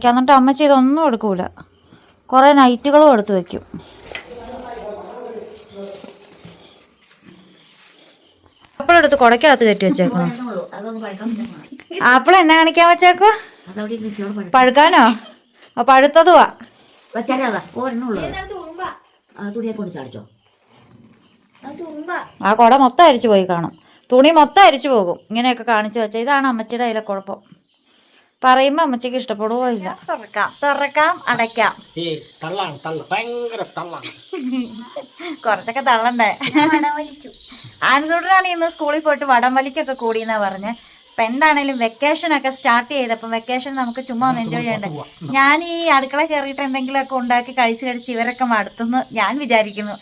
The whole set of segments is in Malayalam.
കുടയ്ക്ക എന്നിട്ട് അമ്മച്ചി ഇതൊന്നും എടുക്കൂല. കുറേ നൈറ്റുകളും എടുത്ത് വെക്കും ആപ്പിളെടുത്ത് കുടക്കകത്ത് കയറ്റി വെച്ചേക്കണോ. ആപ്പിൾ എന്നാ കാണിക്കാൻ വെച്ചേക്കോ. പഴുക്കാനോ? പഴുത്തതുവാ. ആ കുട മൊത്തം അരിച്ചു പോയി കാണും. തുണി മൊത്തം അരിച്ചു പോകും. ഇങ്ങനെയൊക്കെ കാണിച്ചു വെച്ചാൽ ഇതാണ് അമ്മച്ചിയുടെ അതിലെ കുഴപ്പം. പറയുമ്പോൾ അമ്മച്ചക്ക് ഇഷ്ടപ്പെടുവോ ഇല്ല. തുറക്കാം. തുറക്കാം അടയ്ക്കാം. കൊറച്ചൊക്കെ തള്ളണ്ടേ? ആൻസൂട്ടനാണ് ഇന്ന് സ്കൂളിൽ പോയിട്ട് വടംവലിക്കൊക്കെ കൂടിയെന്നാ പറഞ്ഞ്. അപ്പൊ എന്താണേലും വെക്കേഷൻ ഒക്കെ സ്റ്റാർട്ട് ചെയ്തപ്പം വെക്കേഷൻ നമുക്ക് ചുമ്മാ ഒന്ന് എൻജോയ് ചെയ്യണ്ടേ? ഞാൻ ഈ അടുക്കള കയറിയിട്ട് എന്തെങ്കിലും ഒക്കെ ഉണ്ടാക്കി കഴിച്ചു കഴിച്ച് ഇവരൊക്കെ മടുത്തുന്നു ഞാൻ വിചാരിക്കുന്നു.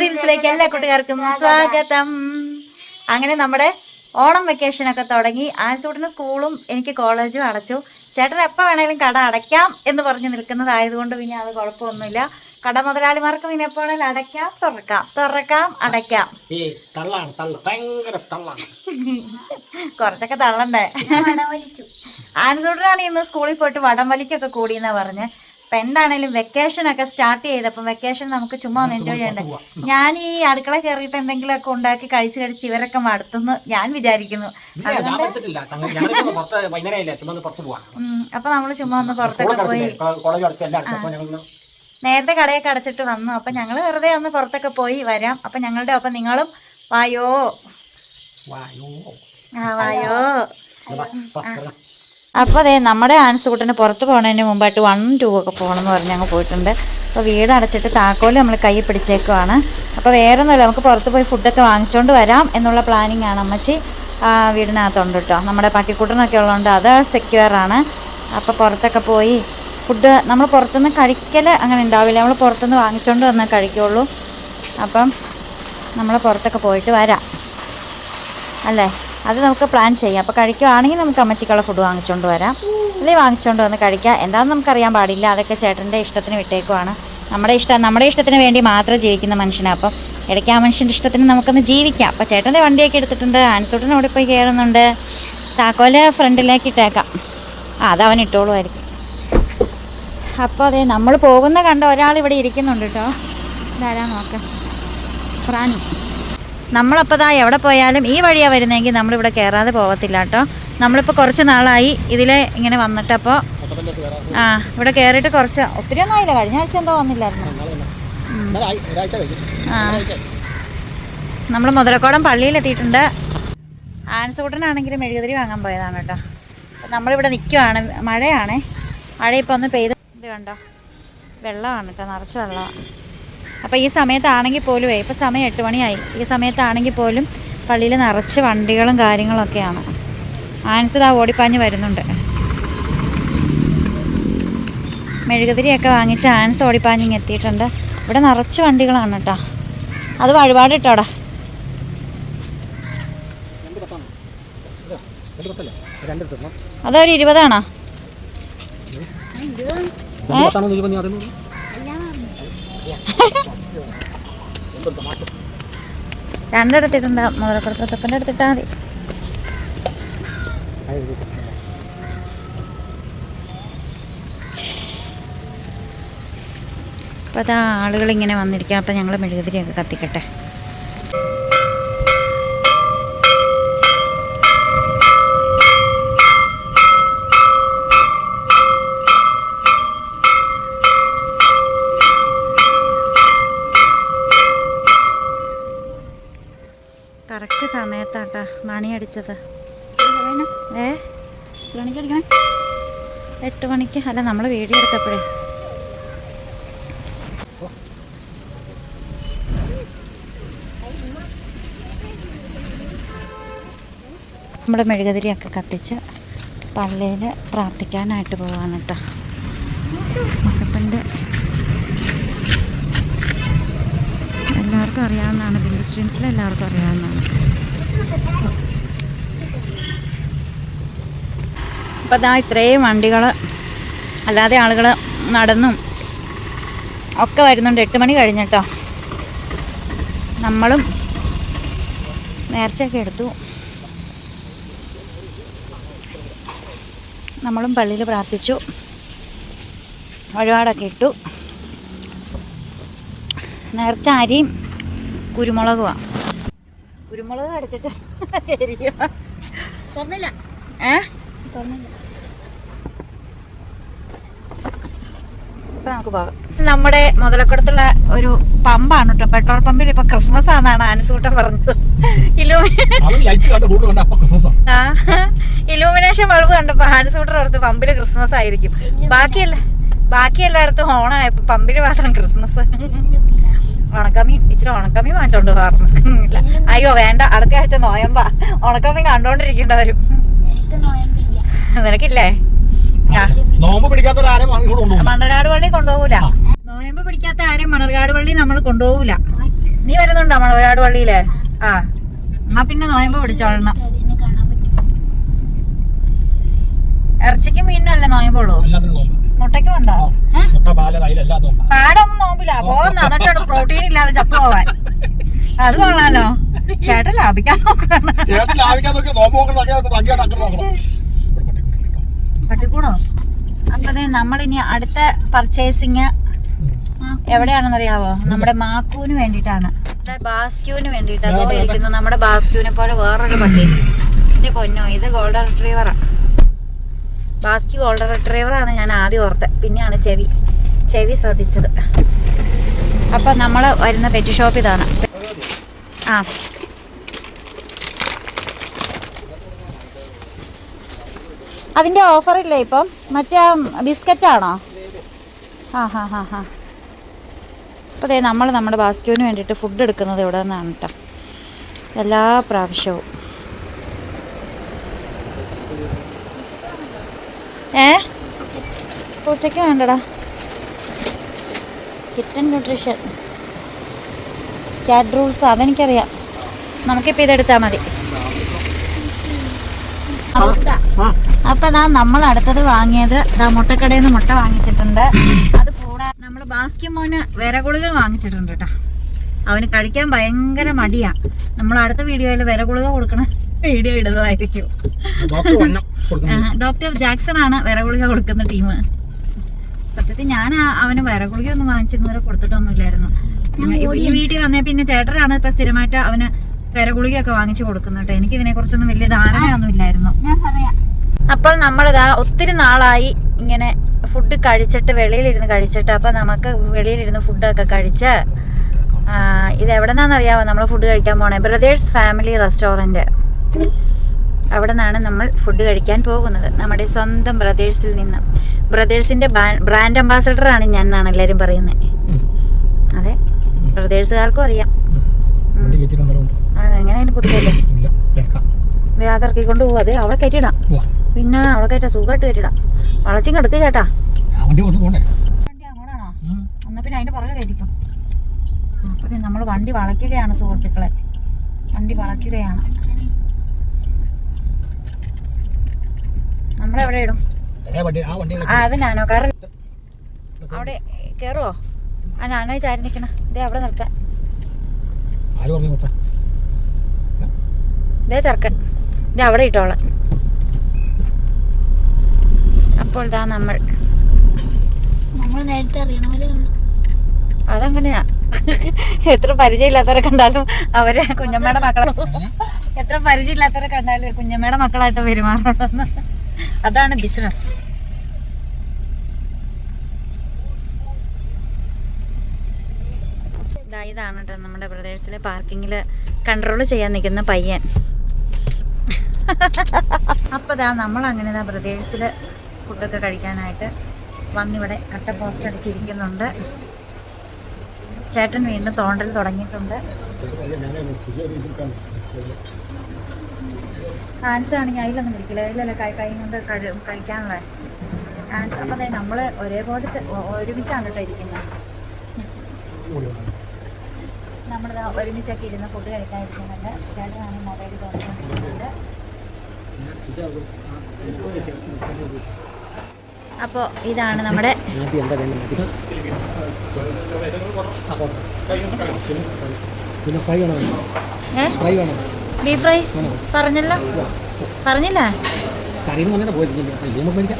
റീൽസിലേക്ക് എല്ലാ കൂട്ടുകാർക്കും സ്വാഗതം. അങ്ങനെ നമ്മുടെ ഓണം വെക്കേഷൻ ഒക്കെ തുടങ്ങി. ആൻസൂട്ടിന് സ്കൂളും എനിക്ക് കോളേജും അടച്ചു. ചേട്ടൻ എപ്പോൾ വേണമെങ്കിലും കട അടയ്ക്കാം എന്ന് പറഞ്ഞ് നിൽക്കുന്നതായതുകൊണ്ട് പിന്നെ അത് കുഴപ്പമൊന്നുമില്ല. കട മുതലാളിമാർക്ക് പിന്നെ എപ്പോൾ വേണമെങ്കിലും അടയ്ക്കാം തുറക്കാം. തുറക്കാം അടയ്ക്കാം. കുറച്ചൊക്കെ തള്ളണ്ടേ? ആൻസൂട്ടനാണ് ഇന്ന് സ്കൂളിൽ പോയിട്ട് വടം വലിക്കൊക്കെ കൂടിയെന്നാ പറഞ്ഞ്. അപ്പൊ എന്താണേലും വെക്കേഷൻ ഒക്കെ സ്റ്റാർട്ട് ചെയ്തപ്പം വെക്കേഷൻ നമുക്ക് ചുമ്മാ ഒന്ന് എൻജോയ് ചെയ്യണ്ടേ? ഞാൻ ഈ അടുക്കള കയറിയിട്ട് എന്തെങ്കിലുമൊക്കെ ഉണ്ടാക്കി കഴിച്ച് കഴിച്ച് ഇവരൊക്കെ മടുത്തെന്ന് ഞാൻ വിചാരിക്കുന്നു. അപ്പൊ നമ്മൾ ചുമ്മാ ഒന്ന് പുറത്തൊക്കെ പോയി. ഞങ്ങൾ നേരത്തെ കടയൊക്കെ അടച്ചിട്ട് വന്നു. അപ്പൊ ഞങ്ങൾ വെറുതെ ഒന്ന് പുറത്തൊക്കെ പോയി വരാം. അപ്പൊ ഞങ്ങളുടെ ഒപ്പം നിങ്ങളും വായോ? വായോ. ആ വായോ. അപ്പോൾ അതെ നമ്മുടെ ആൻസ് കൂട്ടിന് പുറത്ത് പോകുന്നതിന് മുമ്പായിട്ട് വൺ ടു ഒക്കെ പോകണമെന്ന് പറഞ്ഞ് ഞങ്ങൾ പോയിട്ടുണ്ട്. അപ്പോൾ വീട് അടച്ചിട്ട് താക്കോൽ നമ്മൾ കൈ പിടിച്ചേക്കുവാണ്. അപ്പോൾ വേറെ ഒന്നുമില്ല നമുക്ക് പുറത്ത് പോയി ഫുഡൊക്കെ വാങ്ങിച്ചുകൊണ്ട് വരാം എന്നുള്ള പ്ലാനിങ് ആണ് അമ്മച്ചി. വീടിനകത്തുണ്ട് കേട്ടോ. നമ്മുടെ പട്ടിക്കുട്ടനൊക്കെ ഉള്ളതുകൊണ്ട് അത് സെക്യൂറാണ് അപ്പോൾ പുറത്തൊക്കെ പോയി ഫുഡ് നമ്മൾ പുറത്തുനിന്ന് കഴിക്കൽ അങ്ങനെ ഉണ്ടാവില്ല. നമ്മൾ പുറത്തുനിന്ന് വാങ്ങിച്ചുകൊണ്ട് വന്നാൽ കഴിക്കുള്ളൂ. അപ്പം നമ്മൾ പുറത്തൊക്കെ പോയിട്ട് വരാം. അല്ലേ? അത് നമുക്ക് പ്ലാൻ ചെയ്യാം. അപ്പോൾ കഴിക്കുവാണെങ്കിൽ നമുക്ക് അമ്മച്ചിക്കുള്ള ഫുഡ് വാങ്ങിച്ചുകൊണ്ട് വരാം. അല്ലെങ്കിൽ വാങ്ങിച്ചുകൊണ്ട് വന്ന് കഴിക്കാം. എന്താണെന്ന് നമുക്കറിയാൻ പാടില്ല. അതൊക്കെ ചേട്ടന്റെ ഇഷ്ടത്തിന് വിട്ടേക്കുവാണ്. നമ്മുടെ ഇഷ്ടം നമ്മുടെ ഇഷ്ടത്തിന് വേണ്ടി മാത്രം ജീവിക്കുന്ന മനുഷ്യനാണ് അപ്പം ഇടയ്ക്ക് ആ മനുഷ്യന്റെ ഇഷ്ടത്തിന് നമുക്കൊന്ന് ജീവിക്കാം. അപ്പോൾ ചേട്ടന്റെ വണ്ടിയൊക്കെ എടുത്തിട്ടുണ്ട്. ആൻസൂട്ടൻ അവിടെ പോയി കയറുന്നുണ്ട്. താക്കോൽ ഫ്രണ്ടിലേക്ക് ഇട്ടേക്കാം. ആ അത് അവൻ ഇട്ടോളുമായിരിക്കും. അപ്പോൾ അതെ നമ്മൾ പോകുന്ന കണ്ട ഒരാൾ ഇവിടെ ഇരിക്കുന്നുണ്ട് കേട്ടോ. ഇതാരാ നോക്കാം? ഫ്രാനു നമ്മളപ്പോൾ ദാ എവിടെ പോയാലും ഈ വഴിയാണ് വരുന്നതെങ്കിൽ നമ്മളിവിടെ കയറാതെ പോകത്തില്ല കേട്ടോ. നമ്മളിപ്പോൾ കുറച്ച് നാളായി ഇതിൽ ഇങ്ങനെ വന്നിട്ടപ്പോൾ ആ ഇവിടെ കയറിയിട്ട് കുറച്ച് ഒത്തിരി ഒന്നും ആയില്ല. കഴിഞ്ഞ ആഴ്ച എന്തോ വന്നില്ലായിരുന്നു? ആ. നമ്മൾ മുതലക്കോടം പള്ളിയിലെത്തിയിട്ടുണ്ട്. ആൻസൂട്ടനാണെങ്കിൽ മെഴുകുതിരി വാങ്ങാൻ പോയതാണ് കേട്ടോ. നമ്മളിവിടെ നിൽക്കുവാണ് മഴയാണേ. മഴ ഇപ്പോൾ ഒന്ന് പെയ്ത് ഇത് കണ്ടോ? വെള്ളമാണ് കേട്ടോ നിറച്ച് വെള്ളമാണ് അപ്പോൾ ഈ സമയത്താണെങ്കിൽ പോലും ഇപ്പോൾ സമയം എട്ട് മണിയായി. ഈ സമയത്താണെങ്കിൽ പോലും പള്ളിയിൽ നിറച്ച് വണ്ടികളും കാര്യങ്ങളൊക്കെയാണ്. ആൻസത് ആ ഓടിപ്പാഞ്ഞ് വരുന്നുണ്ട്. മെഴുകുതിരിയൊക്കെ വാങ്ങിച്ച് ആൻസ് ഓടിപ്പാഞ്ഞിങ് എത്തിയിട്ടുണ്ട്. ഇവിടെ നിറച്ച് വണ്ടികളാണ് കേട്ടോ. അത് വഴിപാട് ഇട്ടോടാ അതൊരു ഇരുപതാണോ? രണ്ടെടുത്തിട്ടുണ്ട്. മുതലക്കുളത്തപ്പന്റെ എടുത്തിട്ടാ മതി. അപ്പോൾ അതാ ആളുകൾ ഇങ്ങനെ വന്നിരിക്കുക അപ്പോൾ ഞങ്ങൾ മെഴുകുതിരിയൊക്കെ കത്തിക്കട്ടെ. അടിച്ചത് ഏ? എട്ട് മണിക്ക്. അല്ല നമ്മൾ വീഡിയോ എടുത്തപ്പോഴേ. നമ്മുടെ മെഴുകുതിരിയൊക്കെ കത്തിച്ച് പള്ളിയിൽ പ്രാർത്ഥിക്കാനായിട്ട് പോവാണ് കേട്ടോ മുഖപ്പന്റെ എല്ലാവർക്കും അറിയാവുന്നതാണ്. ബിന്ദു സ്ട്രീംസിൽ എല്ലാവർക്കും അറിയാവുന്നതാണ്. അപ്പോൾ അതാ ഇത്രയും വണ്ടികൾ അല്ലാതെ ആളുകൾ നടന്നും ഒക്കെ വരുന്നുണ്ട്. എട്ട് മണി കഴിഞ്ഞിട്ടോ. നമ്മളും നേർച്ചയൊക്കെ എടുത്തു. നമ്മളും പള്ളിയിൽ പ്രാർത്ഥിച്ചു. വഴിപാടൊക്കെ ഇട്ടു. നേർച്ച അരിയും കുരുമുളകുമാണ് കുരുമുളക് അടിച്ചിട്ട് ഏ? ഏ ഇപ്പൊ നമുക്ക് പോകാം. നമ്മുടെ മുതലക്കുടത്തുള്ള ഒരു പമ്പാണ് കേട്ടോ. പെട്രോൾ പമ്പിൽ ഇപ്പൊ ക്രിസ്മസ് ആണെന്നാണ് അനുസൂട്ടം പറഞ്ഞത് അപ്പൊ ഇലൂമിനേഷൻ ബൾബ് കണ്ടപ്പോ ഹാൻസൂട്ടർ ഓർത്ത് പമ്പിൽ ക്രിസ്മസ് ആയിരിക്കും ബാക്കിയല്ല ബാക്കി എല്ലായിടത്തും ഓണായപ്പോ പമ്പിൽ മാത്രം ക്രിസ്മസ്. ഉണക്കമ്മി ഇച്ചിരി ഉണക്കമ്മി വാങ്ങിച്ചോണ്ട് പറഞ്ഞു അയ്യോ വേണ്ട. അടുത്ത ആഴ്ച നോയമ്പാ. ഉണക്കമ്മി കണ്ടോണ്ടിരിക്കേണ്ടവരും നിനക്കില്ലേ? നോമ്പ് പിടിക്കാത്തൊരാരും ഇങ്ങോട്ട് കൊണ്ടുപോകും? മണർകാട് പള്ളി കൊണ്ടുപോകൂല. നോയമ്പ് പിടിക്കാത്ത ആരും മണർകാട് പള്ളി നമ്മൾ കൊണ്ടുപോകൂല. നീ വരുന്നുണ്ടോ മണർകാട് പള്ളിയിൽ? ആ. എന്നാ പിന്നെ നോയമ്പ് പിടിച്ചോളണം. ഇറച്ചിക്കും മീനും അല്ലേ നോയമ്പുള്ളൂ മുട്ടയ്ക്കും ഉണ്ട്? പാടൊന്നും നോമ്പില്ല. പോകുന്ന എന്നിട്ടാണ് പ്രോട്ടീൻ ഇല്ലാതെ ചത്തു പോവാൻ. അത് കൊള്ളാലോ. ചേട്ടൻ ലാഭിക്കാൻ നോക്കണം ചേട്ടൻ ലാഭിക്കാൻ നോക്കി നോമ്പ് നോക്കണം ഭംഗിയായിട്ട് അങ്ങനെ നോക്കണം ഇവിടെ പട്ടി കേട്ടോ. പട്ടിക്കൂടോ? അപ്പൊ നമ്മളിനി അടുത്ത പർച്ചേസിങ് എവിടെയാണെന്നറിയാവോ? നമ്മുടെ മാക്കൂന് വേണ്ടിട്ടാണ് അതോ ഇരിക്കുന്നു നമ്മുടെ ബാസ്ക്യൂനെ പോലെ വേറൊരു പട്ടി. എന്റെ പൊന്നോ ഇത് ഗോൾഡൻ റിട്രീവറാണ് ബാസ്ക്യൂ ഗോൾഡൻ റിട്രീവറാണ് ഞാൻ ആദ്യം ഓർത്തത്. പിന്നെയാണ് ചെവി. ചെവി ശ്രദ്ധിച്ചത്. അപ്പൊ നമ്മൾ വരുന്ന പെറ്റ് ഷോപ്പ് ഇതാണ്. ആ. അതിന്റെ ഓഫർ ഇല്ലേ ഇപ്പം? മറ്റേ ബിസ്ക്കറ്റാണോ? ആ ഹാ ഹാ ഹാ. ദേ നമ്മൾ നമ്മുടെ ബാസ്ക്യൂവിന് വേണ്ടിയിട്ട് ഫുഡ് എടുക്കുന്നത് ഇവിടെ നിന്നാണ് കേട്ടോ എല്ലാ പ്രാവശ്യവും. ഏ? പൂച്ചയ്ക്ക് വേണ്ടടാ. Kitten nutrition. ക്യാറ്റ് റൂൾസ് അതെനിക്കറിയാം. നമുക്കിപ്പോൾ ഇതെടുത്താൽ മതി. അപ്പൊ ദാ നമ്മൾ അടുത്തത് വാങ്ങിയത് ദാ മുട്ടക്കടയിൽ നിന്ന് മുട്ട വാങ്ങിച്ചിട്ടുണ്ട്. അത് കൂടാതെ നമ്മൾ ബാസ്ക്യം മോന് വേറെ ഗുളിക വാങ്ങിച്ചിട്ടുണ്ട് കേട്ടോ അവന് കഴിക്കാൻ ഭയങ്കര മടിയാ. നമ്മൾ അടുത്ത വീഡിയോയിൽ വില ഗുളിക കൊടുക്കണ വീഡിയോ ഇടുന്നതായിരിക്കും. ഡോക്ടർ ജാക്സൺ ആണ് വില ഗുളിക കൊടുക്കുന്ന ടീം. സത്യത്തിൽ ഞാൻ അവന് വിര ഗുളിക ഒന്നും വാങ്ങിച്ചിരുന്നവരെ കൊടുത്തിട്ടൊന്നുമില്ലായിരുന്നു. ഈ വീട്ടിൽ വന്നേ പിന്നെ ചേട്ടനാണ് ഇപ്പൊ സ്ഥിരമായിട്ട് അവന് ഗുളികയൊക്കെ വാങ്ങിച്ചു കൊടുക്കുന്നത് കേട്ടോ എനിക്ക് ഇതിനെ കുറിച്ചൊന്നും വലിയ ധാരണയൊന്നും ഇല്ലായിരുന്നു അപ്പോൾ നമ്മളിതാ ഒത്തിരി നാളായി ഇങ്ങനെ ഫുഡ് കഴിച്ചിട്ട് വെളിയിലിരുന്ന് കഴിച്ചിട്ട് അപ്പോൾ നമുക്ക് വെളിയിലിരുന്ന് ഫുഡൊക്കെ കഴിച്ച് ഇത് എവിടെ നിന്നാണെന്നറിയാമോ നമ്മൾ ഫുഡ് കഴിക്കാൻ പോണേ? ബ്രദേഴ്സ് ഫാമിലി റെസ്റ്റോറന്റ് അവിടെ നിന്നാണ് നമ്മൾ ഫുഡ് കഴിക്കാൻ പോകുന്നത്. നമ്മുടെ സ്വന്തം ബ്രദേഴ്സിൽ നിന്ന്. ബ്രദേഴ്സിന്റെ ബ്രാൻഡ് അംബാസഡറാണ് ഞാൻ എന്നാണ് എല്ലാവരും പറയുന്നത് അതെ ബ്രദേഴ്സുകാർക്കും അറിയാം. എങ്ങനെയാണ് പുതിയല്ലേ തിരക്കാം യാത്രക്കിക്കൊണ്ട് പോകും അതെ അവിടെ കയറ്റിടാം പോവാ. പിന്നെ അവിടെ കയറ്റാ സുഖമായിട്ട് കയറ്റിടാം വളച്ചും കിടക്ക് ചേട്ടാ വണ്ടി അങ്ങോട്ടാണോ? എന്നാ പിന്നെ അതിന്റെ പുറകെ കയറ്റിക്കും അപ്പൊ നമ്മൾ വണ്ടി വളയ്ക്കുകയാണ് സുഹൃത്തുക്കളെ. വണ്ടി വളയ്ക്കുകയാണ്. നമ്മളെവിടെ ഇടും? അത് നാനോ കാരണം അവിടെ കേറുവോ? ആ ഞാനോ ചാരി നിൽക്കണ. ഇതേ അവിടെ നിർത്താൻ ഇതേ ചെറുക്കൻ. ഇതേ അവിടെ ഇട്ടോളാം. അപ്പോൾ ഇതാ നമ്മൾ. നമ്മൾ നേരത്തെ അതങ്ങനെയാ. എത്ര പരിചയമില്ലാത്തവരെ കണ്ടാലും അവരെ കുഞ്ഞമ്മയുടെ മക്കളെ എത്ര പരിചയമില്ലാത്തവരെ കണ്ടാലും കുഞ്ഞമ്മയുടെ മക്കളായിട്ട് പെരുമാറണമെന്ന് അതാണ് ബിസിനസ് ഇതാണ് കേട്ടോ നമ്മുടെ ബ്രദേഴ്സിലെ പാർക്കിങ്ങിൽ കൺട്രോൾ ചെയ്യാൻ നിൽക്കുന്ന പയ്യൻ. അപ്പൊ ഇതാ നമ്മൾ അങ്ങനെ ദാ ബ്രദേഴ്സിൽ ഫുഡൊക്കെ കഴിക്കാനായിട്ട് വന്നിവിടെ കട്ട പോസ്റ്റ് അടിച്ചിരിക്കുന്നുണ്ട്. ചേട്ടൻ വീണ്ടും തോണ്ടൽ തുടങ്ങിയിട്ടുണ്ട്. ഹാൻസ് ആണെങ്കിൽ അതിലൊന്നും പിടിക്കില്ല അതിലല്ല കൈ കൈ കൊണ്ട് കഴി കഴിക്കാനുള്ള ഹാൻസ് അപ്പം നമ്മൾ ഒരേപോലെ ഒരുമിച്ചാണ് കേട്ടോ ഇരിക്കുന്നത്. നമ്മൾ ഒരുമിച്ചൊക്കെ ഇരുന്ന് ഫുഡ് കഴിക്കാതിരിക്കുന്നുണ്ട് ചേട്ടനാണ് മൊബൈൽ തുറന്നിട്ടുണ്ട് അപ്പോൾ ഇതാണ് നമ്മുടെ ബീഫ് ഫ്രൈ? പറഞ്ഞല്ലോ. പറഞ്ഞില്ല?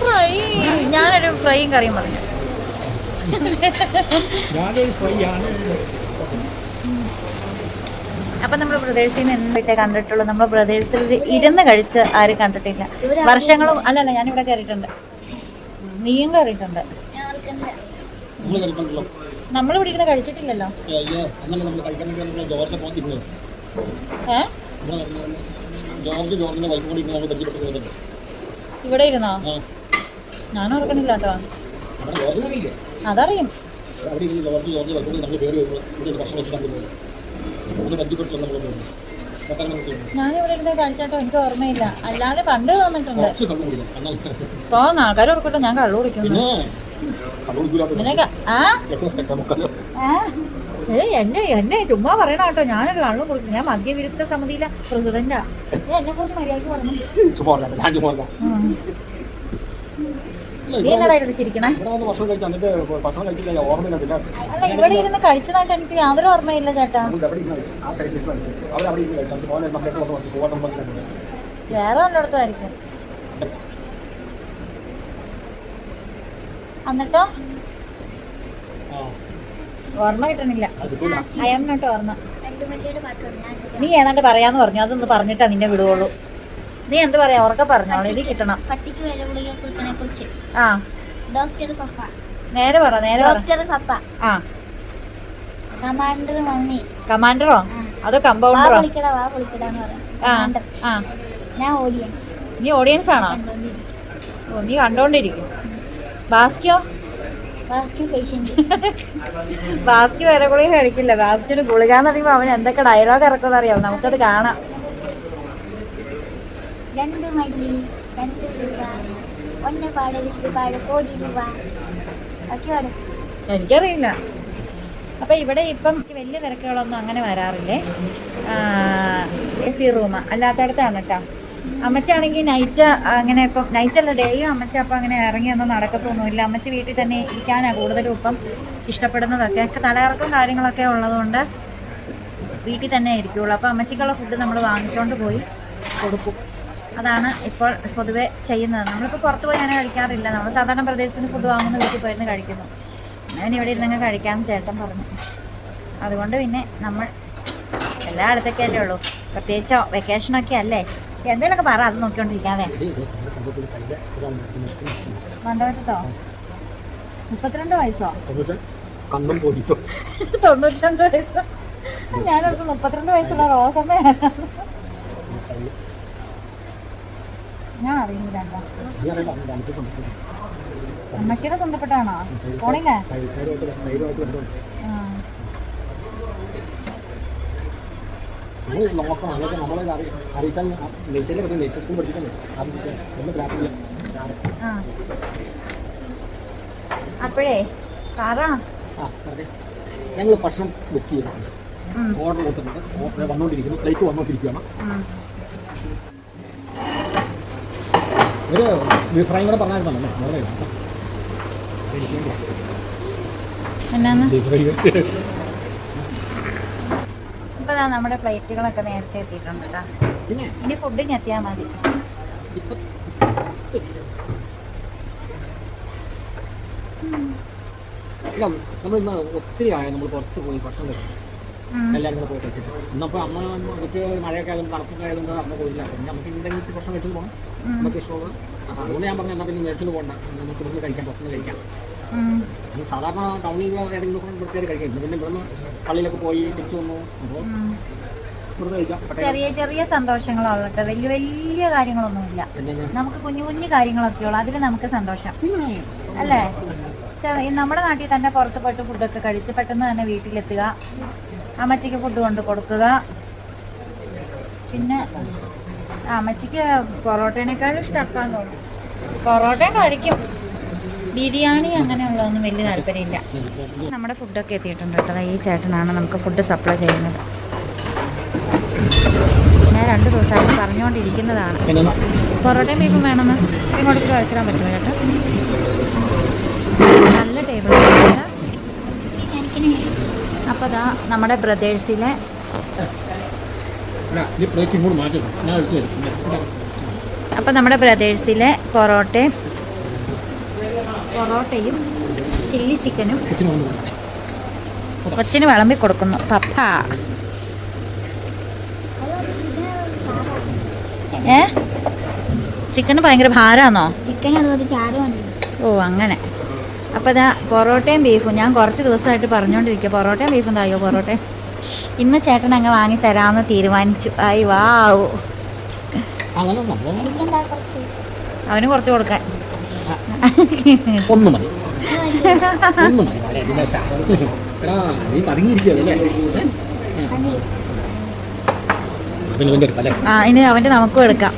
ഫ്രൈ ഞാനൊരു ഫ്രൈയും കറിയും പറഞ്ഞു. അപ്പൊ നമ്മുടെ ബ്രദേഴ്സിൽ നിന്ന് എന്നിട്ടേ കണ്ടിട്ടുള്ളൂ? നമ്മുടെ ബ്രദേഴ്സിൽ ഇരുന്ന് കഴിച്ച് ആരും കണ്ടിട്ടില്ല. വർഷങ്ങളും അല്ലല്ല ഞാനിവിടെ കയറിയിട്ടുണ്ട്. നീയും കയറിയിട്ടുണ്ട് നമ്മൾ ഇവിടെ ഇരുന്ന് കഴിച്ചിട്ടില്ലല്ലോ. ഇവിടെ ഇരുന്നോ? ഞാൻ ഓർക്കണില്ല കേട്ടോ അതറിയും. അവിടെ ഇരുന്ന് ജോർജ് ജോർജ് വൈഫ് നമ്മൾ കയറി വരുമ്പോൾ ഇവിടെ ഒരു ഭക്ഷണം വെച്ചിട്ടാണ് പോകുന്നത് ഒന്ന് പരിചയപ്പെട്ടില്ല നമ്മൾ പോകുന്നത് ഇവിടെ ഇരുന്ന് കഴിച്ചിട്ടോ എനിക്ക് ഓർമ്മയില്ല. അല്ലാതെ പണ്ട് എന്നാൽ ഇപ്പൊ ആൾക്കാർ ഓർക്കട്ടെ ഞാൻ കള്ളു കുടിക്കുന്നു? എന്നെ എന്നെ ചുമ്മാ പറയണ കേട്ടോ. ഞാനൊരു കള്ളും കുടിക്കും ഞാൻ മദ്യവിരുദ്ധ സമിതിയിലെ പ്രസിഡന്റാ. എന്നെ കുറിച്ച് മര്യാദയ്ക്ക് പറഞ്ഞു നീ എന്നടാ അല്ല ഇവിടെ ഇരുന്ന് കഴിച്ചതായിട്ട് എനിക്ക് യാതൊരു ഓർമ്മയില്ല ചേട്ടാ. വേറെ വല്ലയിടത്തുമായിരിക്കും എന്നിട്ടോ? ഓർമ്മ കിട്ടണില്ല. അത് ഐ എം നോട്ട് ഓർമ്മ നീ ഏതാണ്ട് പറയാന്ന് പറഞ്ഞു. അതൊന്ന് പറഞ്ഞിട്ടാ നിന്നെ വിടുവുള്ളൂ നീ എന്ത് പറയാ? ഉറക്കെ പറഞ്ഞോളൂ ഇത് കിട്ടണം. പട്ടിക്ക് വില ഗുളിക കൊടുക്കണെ കുറിച്ച്. ആ. ഡോക്ടർ പപ്പ. നേരെ പറ നേരെ ഡോക്ടർ പപ്പ. ആ. കമാൻഡർ മമ്മി. കമാൻഡറോ. അതോ വാ കമ്പൗണ്ടറോ? വിളിക്കടാ വാ വിളിക്കടാന്ന് എന്ന് ആ കമാൻഡർ ആ. ഞാൻ ഓഡിയൻസ്. നീ ഓഡിയൻസ് ആണോ? ഓ നീ കണ്ടോണ്ടിരിക്കും. ബാസ്കിയോ? ബാസ്കി വരെ ഗുളിക കഴിക്കില്ല. ബാസ്കിന് ഗുളിക എന്ന് പറയുമ്പോൾ അവൻ എന്തൊക്കെ ഡയലോഗ് ഇറക്കുമെന്ന് അറിയാം നമുക്കത് കാണാം. രണ്ട് മല്ലി രണ്ട് രൂപ ഒന്ന് പാട് വിശുദ്ധ പാട് കോടി രൂപ. ഒക്കെ പാടും എനിക്കറിയില്ല. അപ്പോൾ ഇവിടെ ഇപ്പം വലിയ തിരക്കുകളൊന്നും അങ്ങനെ വരാറില്ലേ? എ സി റൂം അല്ലാത്തടത്താണ് കേട്ടോ അമ്മച്ചാണെങ്കിൽ നൈറ്റ് അങ്ങനെ ഇപ്പം നൈറ്റ് അല്ല ഡേയും അമ്മച്ച അപ്പം അങ്ങനെ ഇറങ്ങിയൊന്നും നടക്കത്തൊന്നുമില്ല. അമ്മച്ച വീട്ടിൽ തന്നെ ഇരിക്കാനാണ് കൂടുതലും ഇപ്പം ഇഷ്ടപ്പെടുന്നതൊക്കെ. തലകറക്കം കാര്യങ്ങളൊക്കെ ഉള്ളതുകൊണ്ട് വീട്ടിൽ തന്നെ ഇരിക്കുള്ളൂ. അപ്പോൾ അമ്മച്ചിക്കുള്ള ഫുഡ് നമ്മൾ വാങ്ങിച്ചുകൊണ്ട് പോയി കൊടുക്കും. അതാണ് ഇപ്പോൾ പൊതുവെ ചെയ്യുന്നത്. നമ്മളിപ്പോൾ പുറത്ത് പോയി അങ്ങനെ കഴിക്കാറില്ല. നമ്മൾ സാധാരണ പ്രദേശത്ത് നിന്ന് ഫുഡ് വാങ്ങുന്ന വീട്ടിൽ പോയിരുന്ന് കഴിക്കുന്നു. ഞാൻ ഇവിടെ ഇരുന്നങ്ങ് കഴിക്കാമെന്ന് ചേട്ടൻ പറഞ്ഞു. അതുകൊണ്ട് പിന്നെ നമ്മൾ എല്ലാ എല്ലായിടത്തൊക്കെ അല്ലേ ഉള്ളൂ. പ്രത്യേകിച്ചോ വെക്കേഷനൊക്കെ അല്ലേ? എന്തെങ്കിലുമൊക്കെ പറ അത് നോക്കിക്കൊണ്ടിരിക്കാതെ. മണ്ഡപത്തോ മുപ്പത്തിരണ്ട് വയസ്സോ? തൊണ്ണൂറ്റി രണ്ട്. പോയിട്ടോ തൊണ്ണൂറ്റിരണ്ട് വയസ്സോ. ഞാനടുത്ത് മുപ്പത്തിരണ്ട് വയസ്സുള്ള റോസമ്മയാണ്. ഞാൻ അറിയുന്നില്ല അമ്മച്ചിയുടെ സ്വന്തപ്പെട്ടാണോ പോണില്ലേ? തൈരുമായിട്ട് തൈരുമായിട്ട് ബന്ധമുണ്ട് ആ. നമ്മൾ നോക്കണം അതൊക്കെ നമ്മളെ അറി- അറിയിച്ചാൽ നെയ്സറിനെ പറ്റി നെയ്സർ സ്കൂൾ പഠിപ്പിച്ചാൽ സാധിച്ചാൽ ഒന്നും പ്രാപ്തില്ല സാറ്. ആ. അപ്പോഴേ ആ ഞങ്ങൾ ഭക്ഷണം ബുക്ക് ചെയ്തിട്ടുണ്ട്. ഓർഡർ കൊടുത്തിട്ടുണ്ട്. ഓർഡർ വന്നുകൊണ്ടിരിക്കുന്നു ഫ്ലൈറ്റ് വന്നുകൊണ്ടിരിക്കുകയാണ് ഒരു അഭിപ്രായം കൂടെ പറഞ്ഞായിരുന്നു വേറെ ഇപ്പൊ നമ്മുടെ പ്ലേറ്റുകളൊക്കെ നേരത്തെ എത്തിയിട്ടുണ്ട് കേട്ടോ ഇനി ഫുഡിങ് എത്തിയാൽ മതി. നമ്മൾ ഇന്ന് ഒത്തിരി ആയ നമ്മൾ പുറത്ത് പോയി ഭക്ഷണം കഴിച്ചു. എല്ലാവരും കൂടെ പോയി വെച്ചിട്ട്. ഇന്നപ്പോൾ അമ്മ നമുക്ക് മഴയൊക്കെ ആയതുകൊണ്ട് തണുപ്പൊക്കെ ആയതുകൊണ്ട് അമ്മ പോയില്ല പിന്നെ നമുക്ക് എന്തെങ്കിലും ഭക്ഷണം കഴിച്ചു പോകണം നമുക്ക് ഇഷ്ടമുള്ളത്. അപ്പോൾ അതുകൊണ്ട് ഞാൻ പറഞ്ഞു എന്നാൽ പിന്നെ മേടിച്ചു പോകണ്ട. നമുക്ക് ഇവിടുന്ന് കഴിക്കാം പുറത്തുനിന്ന് കഴിക്കാം. അത് സാധാരണ ടൗണിൽ ഏതെങ്കിലും ഒക്കെ വൃത്തിയായി കഴിക്കാം. ഇന്ന് പിന്നെ ഇവിടുന്ന് പള്ളിയിലൊക്കെ പോയി തിരിച്ചു വന്നു. അപ്പോൾ ചെറിയ ചെറിയ സന്തോഷങ്ങളുള്ളൂ വലിയ വലിയ കാര്യങ്ങളൊന്നുമില്ല. നമുക്ക് കുഞ്ഞു കുഞ്ഞു കാര്യങ്ങളൊക്കെ ഉള്ളു. അതിൽ നമുക്ക് സന്തോഷം. അല്ലേ? നമ്മുടെ നാട്ടിൽ തന്നെ പുറത്ത് പോയിട്ട് ഫുഡൊക്കെ കഴിച്ച് പെട്ടെന്ന് തന്നെ വീട്ടിലെത്തുക. അമ്മച്ചിക്ക് ഫുഡ് കൊണ്ട് കൊടുക്കുക. പിന്നെ അമ്മച്ചിക്ക് പൊറോട്ടേനേക്കാളും ഇഷ്ടമാക്കാന്ന് തോന്നും പൊറോട്ടയും കഴിക്കും. ബിരിയാണി അങ്ങനെയുള്ളതൊന്നും വലിയ താല്പര്യമില്ല. നമ്മുടെ ഫുഡൊക്കെ എത്തിയിട്ടുണ്ട് കേട്ടോ. ഈ ചേട്ടനാണ് നമുക്ക് ഫുഡ് സപ്ലൈ ചെയ്യുന്നത്. ഞാൻ രണ്ട് ദിവസമായിട്ട് പറഞ്ഞുകൊണ്ടിരിക്കുന്നതാണ്? പൊറോട്ടയും ബീഫും വേണമെന്ന് ഇങ്ങോട്ട് കഴിച്ചിടാൻ പറ്റുമോ ചേട്ടാ നല്ല ടേബിൾ അപ്പോൾ അതാ നമ്മുടെ ബ്രദേഴ്സിലെ. അപ്പോൾ നമ്മുടെ ബ്രദേഴ്സിലെ പൊറോട്ടയും പൊറോട്ടയും ചില്ലി ചിക്കനും കൊച്ചിന് വിളമ്പി കൊടുക്കുന്നു. പപ്പ. ഏ? ചിക്കന് ഭയങ്കര ഭാരമാണോ ചിക്കൻ ഓ അങ്ങനെ. അപ്പോൾ ഇതാ പൊറോട്ടയും ബീഫും. ഞാൻ കുറച്ച് ദിവസമായിട്ട് പറഞ്ഞുകൊണ്ടിരിക്കുക പൊറോട്ടയും ബീഫും തായോ പൊറോട്ടയും? ഇന്ന് ചേട്ടൻ അങ്ങ് വാങ്ങി തരാമെന്ന് തീരുമാനിച്ചു. ആയി വാവ്. അവന് കുറച്ച് കൊടുക്കാൻ. ഒന്ന് മതി. ഒന്ന് മതി. നീ ആ ഇനി അവന്റെ നമുക്കും എടുക്കാം.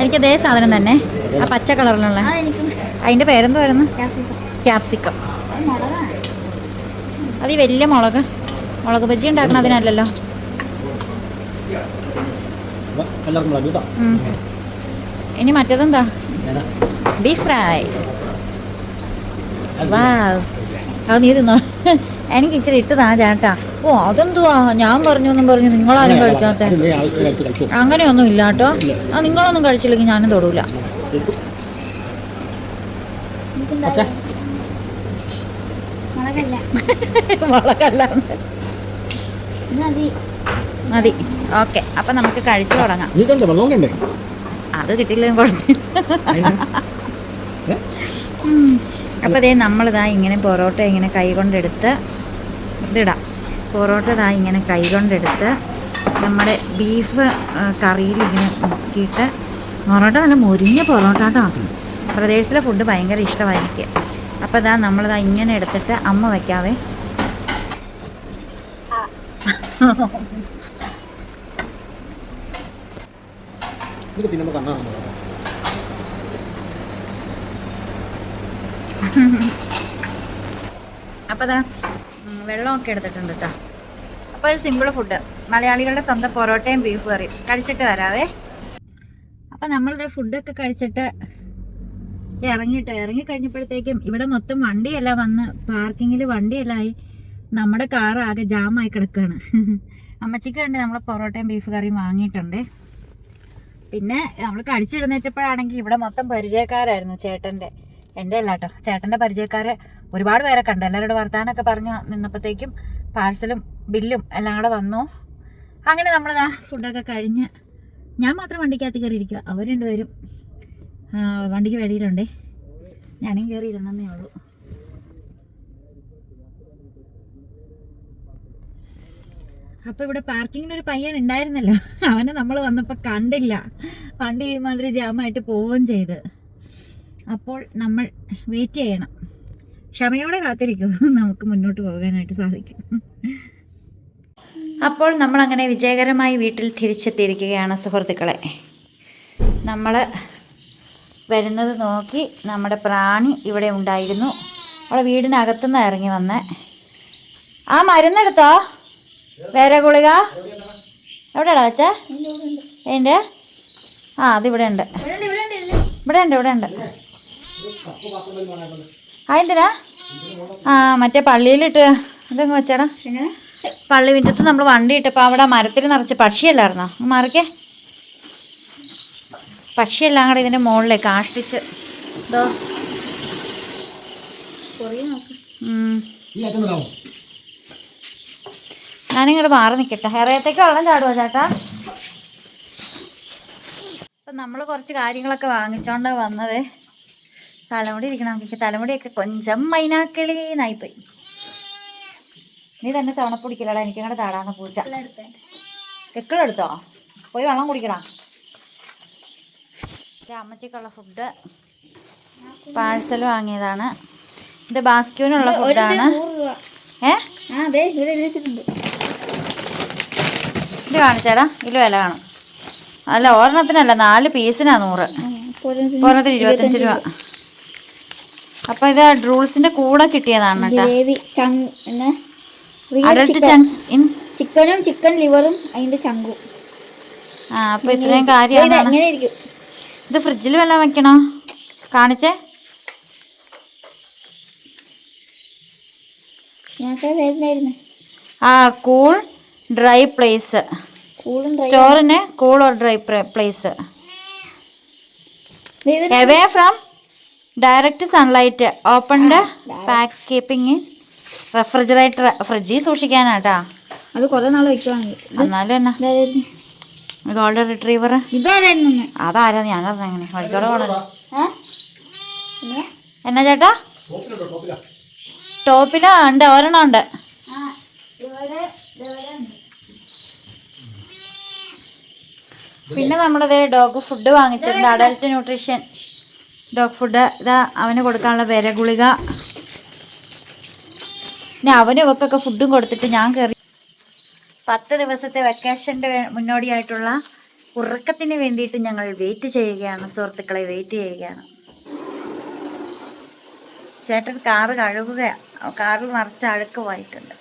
എനിക്ക് അതേ സാധനം തന്നെ. ആ പച്ച കളറിലുള്ള. ആ എനിക്കും. അതിന്റെ പേരെന്തുവായിരുന്നു? ക്യാപ്സിക്കം. അത് ഈ വലിയ മുളക്. മുളക് ബജി ഉണ്ടാക്കണം അതിനല്ലല്ലോ. ഇനി മറ്റേതെന്താ? ബീഫ് ഫ്രൈ അത് നീ തിന്നോ? എനിക്ക് ഇച്ചിരി ഇട്ട് താ ചേട്ടാ. ഓ അതെന്തുവാ? ഞാൻ പറഞ്ഞു എന്നും പറഞ്ഞു നിങ്ങളാരും കഴിക്കാത്ത. അങ്ങനെയൊന്നും ഇല്ല കേട്ടോ. ആ നിങ്ങളൊന്നും കഴിച്ചില്ലെങ്കിൽ ഞാനും തൊടൂല. മുളകല്ലാണ്ട് മതി. മതി. ഓക്കെ. അപ്പൊ നമുക്ക് കഴിച്ചു തുടങ്ങാം. അത് കിട്ടിയില്ലെങ്കിൽ കുഴപ്പമില്ല? അപ്പോൾ അതേ നമ്മളിതാ ഇങ്ങനെ പൊറോട്ട ഇങ്ങനെ കൈ കൊണ്ടെടുത്ത് ഇതിടാം. പൊറോട്ട ഇതാ ഇങ്ങനെ കൈ കൊണ്ടെടുത്ത് നമ്മുടെ ബീഫ് കറിയിൽ ഇങ്ങനെ മുക്കിയിട്ട് പൊറോട്ട നല്ല മുരിഞ്ഞ പൊറോട്ട കേട്ടോ. പ്രദേശത്തിലെ ഫുഡ് ഭയങ്കര ഇഷ്ടമായിരിക്കും അപ്പോൾ ഇതാ നമ്മളിതാ ഇങ്ങനെ എടുത്തിട്ട് അമ്മ വെക്കാവേ. അപ്പോൾ വെള്ളമൊക്കെ എടുത്തിട്ടുണ്ട് കേട്ടോ അപ്പോൾ ഒരു സിമ്പിൾ ഫുഡ് മലയാളികളുടെ സ്വന്തം പൊറോട്ടയും ബീഫ് കറിയും കഴിച്ചിട്ട് വരാവേ. അപ്പോൾ നമ്മളിത് ഫുഡൊക്കെ കഴിച്ചിട്ട് ഇറങ്ങിയിട്ട് ഇറങ്ങി കഴിഞ്ഞപ്പോഴത്തേക്കും ഇവിടെ മൊത്തം വണ്ടിയല്ല വന്ന് പാർക്കിങ്ങിൽ വണ്ടിയല്ലായി നമ്മുടെ കാർ ആകെ ജാമായി കിടക്കുകയാണ് അമ്മച്ചിക്ക് വേണ്ടി നമ്മൾ പൊറോട്ടയും ബീഫ് കറിയും വാങ്ങിയിട്ടുണ്ട്. പിന്നെ നമ്മൾ കഴിച്ചെഴുന്നേറ്റപ്പോഴാണെങ്കിൽ ഇവിടെ മൊത്തം പരിചയക്കാരായിരുന്നു ചേട്ടന്റെ. എന്റെ അല്ല കേട്ടോ ചേട്ടന്റെ പരിചയക്കാർ ഒരുപാട് പേരെ കണ്ടു. എല്ലാവരോട് വർത്താനമൊക്കെ പറഞ്ഞ് നിന്നപ്പോഴത്തേക്കും പാഴ്സലും ബില്ലും എല്ലാം കൂടെ വന്നു. അങ്ങനെ നമ്മളിതാ ഫുഡൊക്കെ കഴിഞ്ഞ് ഞാൻ മാത്രം വണ്ടിക്കകത്ത് കയറിയിരിക്കുക അവർ രണ്ടുപേരും ആ, വണ്ടിക്ക് വെളിയിലുണ്ടേ. ഞാനും കയറി ഇരുന്നേ ഉള്ളൂ. അപ്പൊ ഇവിടെ പാർക്കിങ്ങിന് ഒരു പയ്യൻ ഉണ്ടായിരുന്നല്ലോ. അവനെ നമ്മൾ വന്നപ്പോൾ കണ്ടില്ല. വണ്ടി ഇമാതിരി ജാമായിട്ട് പോവുകയും ചെയ്ത്. അപ്പോൾ നമ്മൾ വെയിറ്റ് ചെയ്യണം. ക്ഷമയോടെ കാത്തിരിക്കും നമുക്ക് മുന്നോട്ട് പോകാനായിട്ട് സാധിക്കും. അപ്പോൾ നമ്മൾ അങ്ങനെ വിജയകരമായി വീട്ടിൽ തിരിച്ചെത്തിയിരിക്കുകയാണ് സുഹൃത്തുക്കളെ. നമ്മൾ വരുന്നത് നോക്കി നമ്മുടെ പ്രാണി ഇവിടെ ഉണ്ടായിരുന്നു. അവളെ വീടിനകത്തുനിന്ന് ഇറങ്ങി വന്നേ. ആ മരുന്നെടുത്തോ? വേറെ ഗുളിക? എവിടെയാടാ വെച്ചാ എന്റെ ആ അതിവിടെ ഉണ്ട്. ഇവിടെ ഉണ്ട് ഇവിടെ ഉണ്ട്. ആ എന്തിനാ? ആ മറ്റേ പള്ളിയിലിട്ട് ഇതങ്ങ് വെച്ചാടാ. പള്ളി വിറ്റത്ത് നമ്മൾ വണ്ടി ഇട്ടപ്പോൾ അവിടെ മരത്തിൽ നിറച്ച് പക്ഷിയല്ലായിരുന്നോ? മറിക്കേ. പക്ഷിയെല്ലാം കൂടെ ഇതിന്റെ മുകളിലേക്ക് ആഷ്ടിച്ച് ഇതോ ഞാനിങ്ങോട്ട് മാറി നിൽക്കട്ടെ ഹെറയത്തേക്ക് വെള്ളം ചാടുവോ ചേട്ടാ? അപ്പം നമ്മൾ കുറച്ച് കാര്യങ്ങളൊക്കെ വാങ്ങിച്ചോണ്ടാ വന്നത്. തലമുടി ഇരിക്കണം. എനിക്ക് തലമുടിയൊക്കെ കൊഞ്ചം മൈനാക്കിളി നായിപ്പോയി നീ തന്നെ ചവണപ്പൊടിക്കില്ലടാ എനിക്കങ്ങോട്ട് താടാന്ന പൂച്ച. തെക്കിളെടുത്തോ പോയി വെള്ളം കുടിക്കടാ. അമ്മച്ചിക്കുള്ള ഫുഡ്. പാഴ്സൽ വാങ്ങിയതാണ്. ഇത് ബാസ്ക്യൂനുള്ള ഫുഡാണ്. ഏ? ഇത് കാണിച്ചേടാ. ഇതിൽ വില കാണും. അല്ല ഒരെണ്ണത്തിനല്ല നാല് പീസിനാ നൂറ്. ഒരെണ്ണത്തിന് ഇരുപത്തഞ്ച് രൂപ. അപ്പൊ ഇത് ഡ്രൂൾസിന്റെ കൂടെ കിട്ടിയതാണ് അഡൽട്ട് ചങ്ക്സ് ഇൻ ചിക്കനും ചിക്കൻ ലിവറും അതിന്റെ ചങ്കും. ആ അപ്പൊ ഇത്രയും കാര്യം ഇത് ഫ്രിഡ്ജിൽ വല്ലതും വെക്കണോ? കാണിച്ചേ. ആ cool dry place സ്റ്റോറിന് cool or dry place away from direct sunlight opened pack keeping refrigerator ഫ്രിഡ്ജിൽ സൂക്ഷിക്കാനാട്ടാ അത് കുറെ നാൾ വെക്കുവാണെങ്കിൽ എന്നാലും എന്നാ. Golden retriever? ഇതാരായിരുന്നു അതാരാ? ഞാനറിഞ്ഞ എങ്ങനെ? വഴിക്കോടെ പിന്നെ? എന്നാ ചേട്ടാ? ടോപ്പിൽ ഉണ്ട് ഒരെണ്ണം ഉണ്ട്. പിന്നെ നമ്മളിത് ഡോഗ് ഫുഡ് വാങ്ങിച്ചിട്ടുണ്ട്. അഡൽട്ട് ന്യൂട്രീഷൻ ഡോഗ് ഫുഡ് ഇതാ അവന് കൊടുക്കാനുള്ള വിര ഗുളിക. പിന്നെ അവന് ഇവക്കൊക്കെ ഫുഡും കൊടുത്തിട്ട് ഞാൻ കയറി പത്ത് ദിവസത്തെ വെക്കേഷന്റെ മുന്നോടിയായിട്ടുള്ള ഉറക്കത്തിന് വേണ്ടിയിട്ട് ഞങ്ങൾ വെയിറ്റ് ചെയ്യുകയാണ്. സുഹൃത്തുക്കളെ വെയിറ്റ് ചെയ്യുകയാണ്. ചേട്ടൻ കാറ് കഴുകുകയാണ് കാറിൽ നിറച്ച് അഴുക്കുമായിട്ടുണ്ട്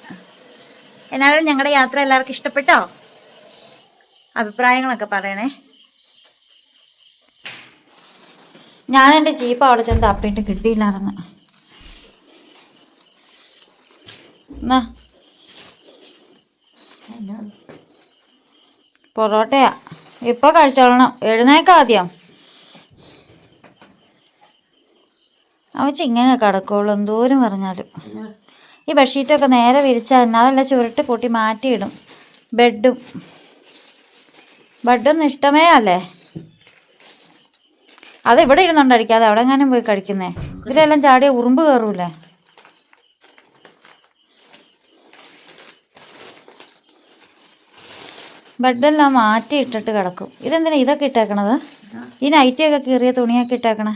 എന്നാലും ഞങ്ങളുടെ യാത്ര എല്ലാവർക്കും ഇഷ്ടപ്പെട്ടോ? അഭിപ്രായങ്ങളൊക്കെ പറയണേ. ഞാൻ എന്റെ ജീപ്പ് അവിടെ ചെന്ന് തപ്പിയിട്ട് കിട്ടിയില്ലായിരുന്നു. എന്നാ പൊറോട്ടയാ. ഇപ്പൊ കഴിച്ചോളണം. എഴുന്നേക്ക ആദ്യം. അവച്ച് ഇങ്ങനെ കിടക്കുള്ളൂ. എന്തോരം പറഞ്ഞാലും. ഈ ബെഡ്ഷീറ്റൊക്കെ നേരെ വിരിച്ചാൽ തന്നെ അതല്ല ചുരുട്ട് കൂട്ടി മാറ്റിയിടും. ബെഡും. ബെഡൊന്നും ഇഷ്ടമേ അല്ലേ? അത് ഇവിടെ ഇരുന്നുണ്ടായിരിക്കും. അത് അവിടെ എങ്ങാനും പോയി കഴിക്കുന്നേ. ഇതിലെല്ലാം ചാടിയ ഉറുമ്പ് കയറൂലേ? ബെഡെല്ലാം മാറ്റി ഇട്ടിട്ട് കിടക്കും. ഇതെന്തിനാ ഇതൊക്കെ ഇട്ടേക്കണത്? ഈ നൈറ്റിയൊക്കെ കീറിയ തുണിയൊക്കെ ഇട്ടേക്കണേ.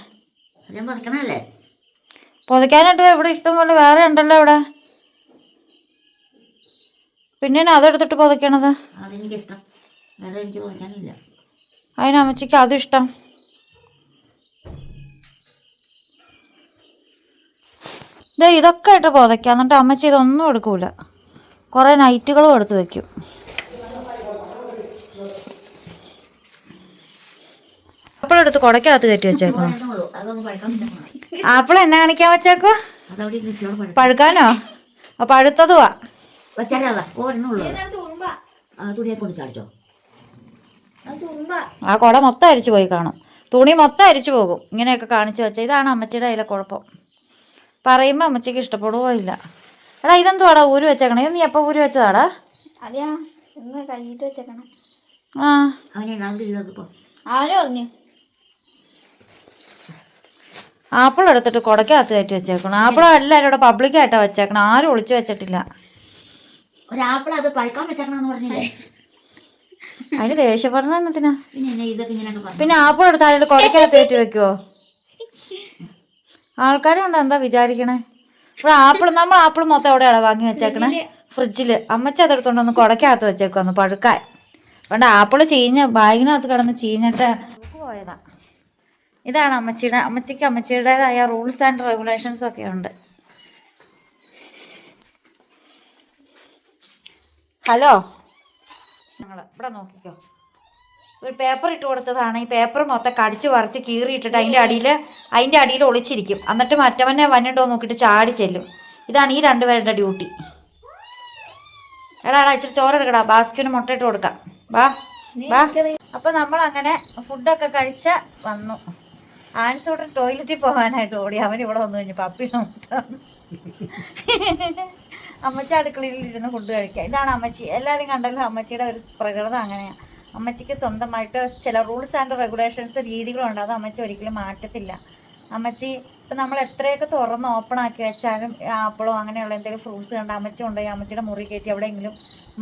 പുതയ്ക്കാനായിട്ട് ഇവിടെ ഇഷ്ടം പോലെ വേറെ ഉണ്ടല്ലോ ഇവിടെ. പിന്നെ അതെടുത്തിട്ട് പുതയ്ക്കണത്? അതിനമ്മച്ചിക്ക് അതിന് അമ്മച്ചിക്ക് അതും ഇഷ്ടം ദേ ഇതൊക്കെ ആയിട്ട് പുതയ്ക്കാം. എന്നിട്ട് അമ്മച്ചി ഇതൊന്നും എടുക്കൂല. കുറേ നൈറ്റുകളും എടുത്ത് വെക്കും ആപ്പിളെടുത്ത് കുടക്കകത്ത് കയറ്റി വെച്ചേക്കോ ആപ്പിൾ എന്നാ കാണിക്കാൻ വെച്ചേക്കോ? പഴുക്കാനോ? അപ്പൊ പഴുത്തതുവാ. ആ കുട മൊത്തം അരിച്ചു പോയി കാണും. തുണി മൊത്തം അരിച്ചു പോകും. ഇങ്ങനെയൊക്കെ കാണിച്ചു വെച്ചാൽ ഇതാണ് അമ്മച്ചിയുടെ അതിലെ കുഴപ്പം. പറയുമ്പോൾ അമ്മച്ചിക്ക് ഇഷ്ടപ്പെടുവോ ഇല്ല. എടാ ഇതെന്തുവാടാ? ഊര് വെച്ചേക്കണേ. ഇത് നീ എപ്പോൾ ഊര് വെച്ചതാടാ? അതെയാ. കഴിഞ്ഞിട്ട് കഴുകിയിട്ട് വെച്ചേക്കണം. ആ. അവനെ ആരും പറഞ്ഞു? ആപ്പിൾ എടുത്തിട്ട് കുടക്കകത്ത് കയറ്റി വെച്ചേക്കണം. ആപ്പിൾ എല്ലാവരും ഇവിടെ പബ്ലിക്കായിട്ടാണ് വെച്ചേക്കണം. ആരും ഒളിച്ചു വെച്ചിട്ടില്ല. അത് പഴുക്കാൻ വെച്ചേക്കണമെന്ന് പറഞ്ഞില്ലേ? അതിന് ദേഷ്യം എന്നത്തിനാ പിന്നെ ആപ്പിൾ എടുത്ത് ആരോട് കുടക്കകത്ത് കയറ്റി വെക്കുവോ? ആൾക്കാരുണ്ടോ എന്താ വിചാരിക്കണേ? ഇവിടെ ആപ്പിൾ നമ്മൾ ആപ്പിൾ മൊത്തം എവിടെയാണ് വാങ്ങി വെച്ചേക്കണേ? ഫ്രിഡ്ജിൽ അമ്മച്ചി അതെടുത്തോണ്ടൊന്ന് കുടക്കകത്ത് വെച്ചേക്കുവന്ന് പഴുക്കാൻ. പണ്ട് ആപ്പിൾ ചീഞ്ഞ ബാഗിനകത്ത് കിടന്ന് ചീഞ്ഞിട്ട് പോയതാ. ഇതാണ് അമ്മച്ചിയുടെ അമ്മച്ചിക്ക് അമ്മച്ചിയുടേതായ റൂൾസ് ആൻഡ് റെഗുലേഷൻസ് ഒക്കെ ഉണ്ട്. ഹലോ ഞങ്ങൾ ഇവിടെ നോക്കിക്കോ. ഒരു പേപ്പർ ഇട്ട് കൊടുത്തതാണ്. ഈ പേപ്പർ മൊത്തം കടിച്ച് വറച്ച് കീറിയിട്ടിട്ട് അതിന്റെ അടിയിൽ അതിന്റെ അടിയിൽ ഒളിച്ചിരിക്കും. എന്നിട്ട് മറ്റവനെ വന്നിട്ടോ നോക്കിയിട്ട് ചാടി ചെല്ലും. ഇതാണ് ഈ രണ്ടുപേരുടെ ഡ്യൂട്ടി എടാ എടാ ഇച്ചിരി ചോറ് എടുക്കടാ. ബാസ്കിന് മുട്ടയിട്ട് കൊടുക്കാം. വാ വാ അപ്പോൾ നമ്മൾ അങ്ങനെ ഫുഡൊക്കെ കഴിച്ച് വന്നു. ആൻസോട്ടൻ ടോയ്ലറ്റിൽ പോകാനായിട്ട് ഓടി. അവൻ ഇവിടെ വന്നു കഴിഞ്ഞു പപ്പി അമ്മച്ചി അടുക്കളയിൽ ഇരുന്ന് ഫുഡ് കഴിക്കുക. ഇതാണ് അമ്മച്ചി. എല്ലാവരും കണ്ടല്ലോ അമ്മച്ചിയുടെ ഒരു പ്രകൃതം അങ്ങനെയാണ് അമ്മച്ചിക്ക് സ്വന്തമായിട്ട് ചില റൂൾസ് ആൻഡ് റെഗുലേഷൻസ് രീതികളുണ്ട്. അത് അമ്മച്ചി ഒരിക്കലും മാറ്റത്തില്ല. അമ്മച്ചി ഇപ്പം നമ്മൾ എത്രയൊക്കെ തുറന്ന് ഓപ്പൺ ആക്കി വെച്ചാലും ആപ്പിളോ അങ്ങനെയുള്ള എന്തെങ്കിലും ഫ്രൂട്ട്സ് കണ്ട് അമ്മച്ചി കൊണ്ടുപോയി അമ്മച്ചിയുടെ മുറി കയറ്റി എവിടെയെങ്കിലും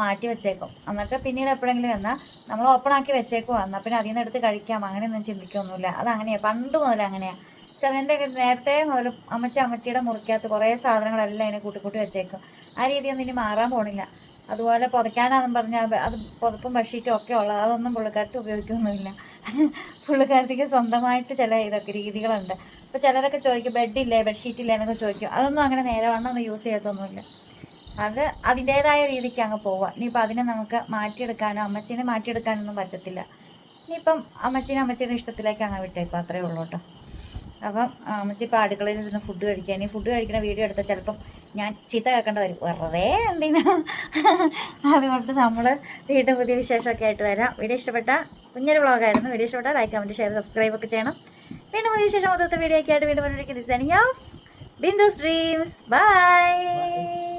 മാറ്റി വെച്ചേക്കും. എന്നിട്ട് പിന്നീട് എപ്പോഴെങ്കിലും എന്നാൽ നമ്മൾ ഓപ്പൺ ആക്കി വെച്ചേക്കും. എന്നാൽ പിന്നെ അതിൽ നിന്ന് എടുത്ത് കഴിക്കാം. അങ്ങനെയൊന്നും ചിന്തിക്കൊന്നുമില്ല. അതങ്ങനെയാണ് പണ്ട് മുതൽ അങ്ങനെയാണ് ചെറുതിന്റെ നേരത്തെ മുതൽ അമ്മച്ചി അമ്മച്ചിയുടെ മുറിക്കകത്ത് കുറേ സാധനങ്ങളെല്ലാം അതിനെ കൂട്ടിക്കൂട്ടി കൂട്ടി വെച്ചേക്കും. ആ രീതിയൊന്നും ഇനി മാറാൻ പോണില്ല. അതുപോലെ പുതയ്ക്കാനാണെന്ന് പറഞ്ഞാൽ അത് പുതപ്പും ബെഡ്ഷീറ്റും ഒക്കെ ഉള്ളത്. അതൊന്നും പുള്ളിക്കാരത്തി ഉപയോഗിക്കൊന്നുമില്ല. പുള്ളിക്കാരത്തിക്ക് സ്വന്തമായിട്ട് ചില ഇതൊക്കെ രീതികളുണ്ട്. അപ്പോൾ ചിലരൊക്കെ ചോദിക്കും ബെഡില്ലേ ബെഡ്ഷീറ്റ് ഇല്ലേ? എന്നൊക്കെ ചോദിക്കും. അതൊന്നും അങ്ങനെ നേരെ വണ്ണം യൂസ് ചെയ്യത്തൊന്നുമില്ല. അത് അതിന്റേതായ രീതിക്ക് അങ്ങ് പോവാം. ഇനിയിപ്പോൾ അതിനെ നമുക്ക് മാറ്റിയെടുക്കാനോ അമ്മച്ചീനെ മാറ്റിയെടുക്കാനൊന്നും പറ്റത്തില്ല. ഇനിയിപ്പം അമ്മച്ചീനെ അമ്മച്ചീന്റെ ഇഷ്ടത്തിലേക്ക് അങ്ങ് വിട്ടേക്കും അത്രേ ഉള്ളൂ കേട്ടോ. അപ്പം അമ്മച്ചി ഇപ്പോൾ അടുക്കളയിൽ നിന്ന് ഫുഡ് കഴിക്കാൻ ഈ ഫുഡ് കഴിക്കുന്ന വീഡിയോ എടുത്താൽ ചിലപ്പം ഞാൻ ചീത്ത കേൾക്കേണ്ട വരും. വെറുതെ എന്തിനാ? അതുകൊണ്ട് നമ്മൾ വീണ്ടും പുതിയ വിശേഷമൊക്കെ ആയിട്ട് വരാം. വീഡിയോ ഇഷ്ടപ്പെട്ട കുഞ്ഞൊരു വ്ളോഗായിരുന്നു വീഡിയോ ഇഷ്ടപ്പെട്ട ലൈക്ക് കമന്റ് ഷെയർ സബ്സ്ക്രൈബ് ഒക്കെ ചെയ്യണം. വീണ്ടും പുതിയ വിശേഷം മൊത്തത്തെ വീഡിയോ ഒക്കെ ആയിട്ട് വീണ്ടും designing of Bindu streams by